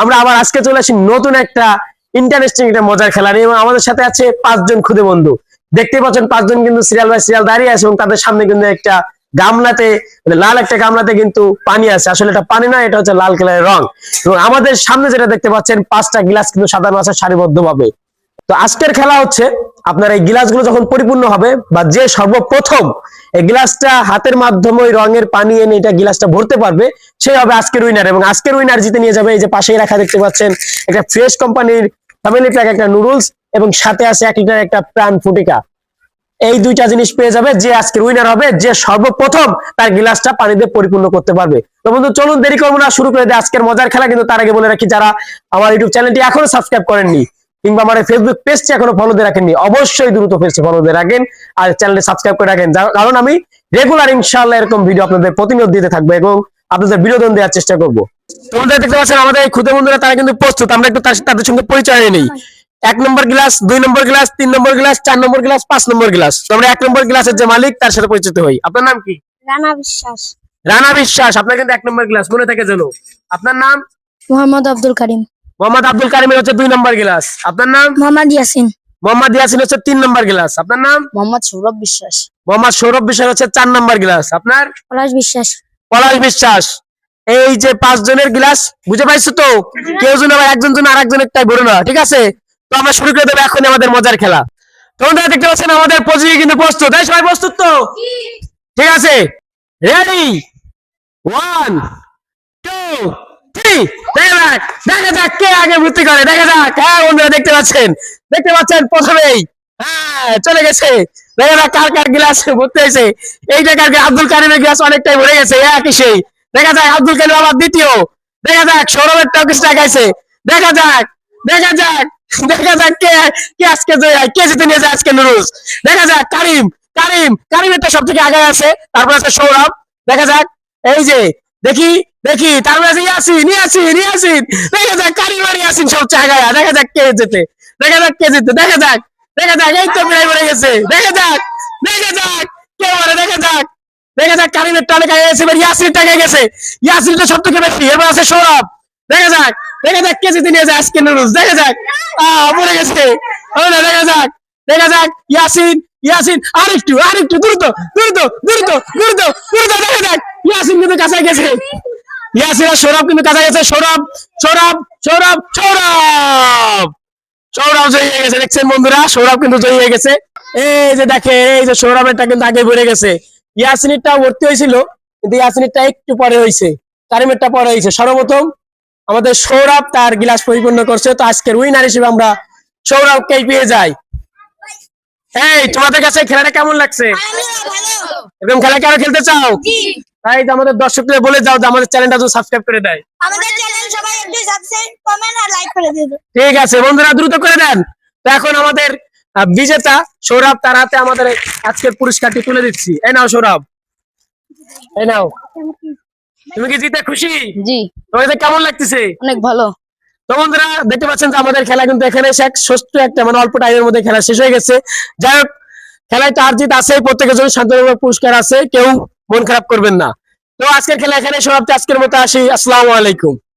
আমরা মজার খেলা আমাদের সাথে আছে পাঁচজন খুদে বন্ধু। দেখতে পাচ্ছেন, পাঁচজন কিন্তু সিরিয়াল বাই সিরিয়াল দাঁড়িয়ে আছে, এবং তাদের সামনে কিন্তু একটা গামলাতে মানে লাল একটা গামলাতে কিন্তু পানি আছে। আসলে এটা পানি নয়, এটা হচ্ছে লাল কালারের রং। এবং আমাদের সামনে যেটা দেখতে পাচ্ছেন, পাঁচটা গ্লাস কিন্তু সাধারণ আছে সারিবদ্ধ ভাবে তো আজকের খেলা হচ্ছে আপনার এই গ্লাসগুলো যখন পরিপূর্ণ হবে বা যে সর্বপ্রথম এই গ্লাসটা হাতের মাধ্যমে ওই রঙের পানি এনে এটা গ্লাসটা ভরতে পারবে, সে হবে আজকের উইনার এবং আজকের উইনার জিতে নিয়ে যাবে এই যে পাশেই রাখা দেখতে পাচ্ছেন একটা ফ্রেশ কোম্পানির ফ্যামিলি প্যাক একটা নুডলস এবং সাথে আছে এক লিটার একটা প্রাণ ফুটিকা। এই দুইটা জিনিস পেয়ে যাবে যে আজকের উইনার হবে, যে সর্বপ্রথম তার গ্লাসটা পানি দিয়ে পরিপূর্ণ করতে পারবে। তো বন্ধু, চলুন দেরি করব না, শুরু করে দিই আজকের মজার খেলা, কিন্তু তার আগে বলে রাখি, যারা আমার ইউটিউব চ্যানেলটি এখনও সাবস্ক্রাইব করেননি কিংবা আমার ফেসবুক পেজটি এখনও ফলো দিয়ে রাখেননি অবশ্যই দ্রুত পেজটি ফলো দিয়ে রাখেন আর চ্যানেলটি সাবস্ক্রাইব করে রাখেন। কারণ আমি রেগুলার ইনশাআল্লাহ এরকম ভিডিও আপনাদের প্রতিনিয়ত দিতে থাকব এবং আপনাদের বিনোদন দেওয়ার চেষ্টা করব। তোমাদের দেখতে পাচ্ছেন আমাদের এই ক্ষুদে বন্ধুরা তারা কিন্তু প্রস্তুত। আমরা একটু তাদের সঙ্গে পরিচয় নিই। এক নম্বর গ্লাস দুই নম্বর গ্লাস তিন নম্বর গ্লাস চার নম্বর গ্লাস পাঁচ নম্বর গ্লাস তো আমরা এক নম্বর গ্লাসের যে মালিক তার সাথে পরিচিত হই। আপনার নাম কি? রানা বিশ্বাস। রানা বিশ্বাস আপনার কিন্তু এক নম্বর গ্লাস মনে থাকে যেন। আপনার নাম? মোহাম্মদ আব্দুল করিম। মোহাম্মদ আব্দুল কারিমের হচ্ছে দুই নম্বর গ্লাস। আপনার নাম? মোহাম্মদ ইয়াসিন। মোহাম্মদ ইয়াসিন হচ্ছে তিন নম্বর গ্লাস। আপনার নাম? মোহাম্মদ সৌরভ বিশ্বাস। মোহাম্মদ সৌরভ বিশ্বাস হচ্ছে চার নম্বর গ্লাস। আপনার? পলাশ বিশ্বাস। পলাশ বিশ্বাস। এই যে পাঁচ জনের গ্লাস বুঝে পাইছো তো? কেউ যেন আবার একজন জন আর একজনের টাই ভরে না। ঠিক আছে? তো আমরা শুরু করে দেবো এখন আমাদের মজার খেলা। তোমরা দেখতে পাচ্ছেন আমাদের প্রতিযোগী কিন্তু প্রস্তুত। এই সবাই প্রস্তুত তো? ঠিক আছে? রেডি ওয়ান টু দেখা যাক কে আগে ভর্তি করে, দেখা যাক। হ্যাঁ বন্ধুরা, দেখতে পাচ্ছেন দেখতে পাচ্ছেন প্রথমেই। হ্যাঁ চলে গেছে। দেখা যাক কার কার ভর্তি হয়েছে। এইটা আব্দুল কারিমের অনেকটাই ভরে গেছে একই সেই। দেখা যাক, আব্দুল কারিম আবার দ্বিতীয়। দেখা যাক, সৌরভের টকিস টাকাইছে দেখা যাক দেখা যাক দেখা যাক কে কে আজকে কে জিতে নিয়ে যায় আজকে নুরুজ দেখা যাক, কারিম কারিম কারিমেরটা সব থেকে আগে আছে, তারপর আছে সৌরভ। দেখা যাক, এই যে দেখি দেখি তারপরে আছে ইয়াসিন ইয়াসিন ইয়াসিন দেখা যাক কারিম আর ইয়াসিন সব জায়গায় দেখা যাক কে যেতে দেখা যাক কে যেতে দেখা যাক দেখা যাক এই তো প্রায় মরে গেছে দেখা যাক দেখা যাক কে মরে দেখা যাক দেখা যাক কারিমের গায়ে গেছে এবার ইয়াসিন টাকা গেছে ইয়াসিনটা সব থেকে বেশি এবার আছে সৌরভ দেখা যাক দেখা যাক কে জিতে নিয়ে যায় আজকে নুরুজ দেখা যাক আহ মরে গেছে না দেখা যাক দেখা যাক ইয়াসিন ইয়াসিন আরেকটু আরেকটু দ্রুত দ্রুত দ্রুত দ্রুত দ্রুত দেখা যাক ইয়াসিন কিন্তু কাছে গেছে। ইয়াসিন আর সৌরভ কিন্তু কাছে গেছে। সৌরভ সৌরভ সৌরভ সৌরভ! সৌরভ জয়ী হয়ে গেছে। দেখছেন বন্ধুরা সৌরভ কিন্তু জয়ী হয়ে গেছে। এই যে দেখে এই যে সৌরভেরটা কিন্তু আগে বেড়ে গেছে। ইয়াসিনিরটা ভর্তি হয়েছিল কিন্তু ইয়াসিনিরটা একটু পরে হয়েছে। কারিমেরটা পরে হয়েছে। সর্বপ্রথম আমাদের সৌরভ তার গিলাস পরিপূর্ণ করছে। তো আজকের উইনার হিসেবে আমরা সৌরভকেই পেয়ে যাই। এই তোমাদের কাছে খেলাটা কেমন লাগছে? এরকম খেলা কেন খেলতে চাও? তাই তো আমাদের দর্শকদের বলে যাও যে আমাদের চ্যানেলটা তো সাবস্ক্রাইব করে দেয়। আমাদের চ্যানেল সবাই একটু সাবস্ক্রাইব কমেন্ট আর লাইক করে দিন ঠিক আছে বন্ধুরা দ্রুত করে দেন। তো এখন আমাদের বিজেতা সৌরভ তার হাতে আমাদের আজকের পুরস্কারটি তুলে দিচ্ছি। এই নাও সৌরভ। এই নাও। তুমি কি জিতে খুশি? জি। তোমাদের কেমন লাগতেছে? অনেক ভালো। তো বন্ধুরা দেখতে পাচ্ছেন যে আমাদের খেলা কিন্তু এখানে শেষ ষষ্ঠ একটা মানে অল্প টাইমের মধ্যে খেলা শেষ হয়ে গেছে। যাই হোক খেলায় তো আর জিত আছে প্রত্যেকের জন্য শান্তমূলক পুরস্কার আছে। কেউ মন খারাপ করবেন না। তো আজকের খেলা এখানে সমাপ্তি। আজকের মতো আসি। আসসালামু আলাইকুম।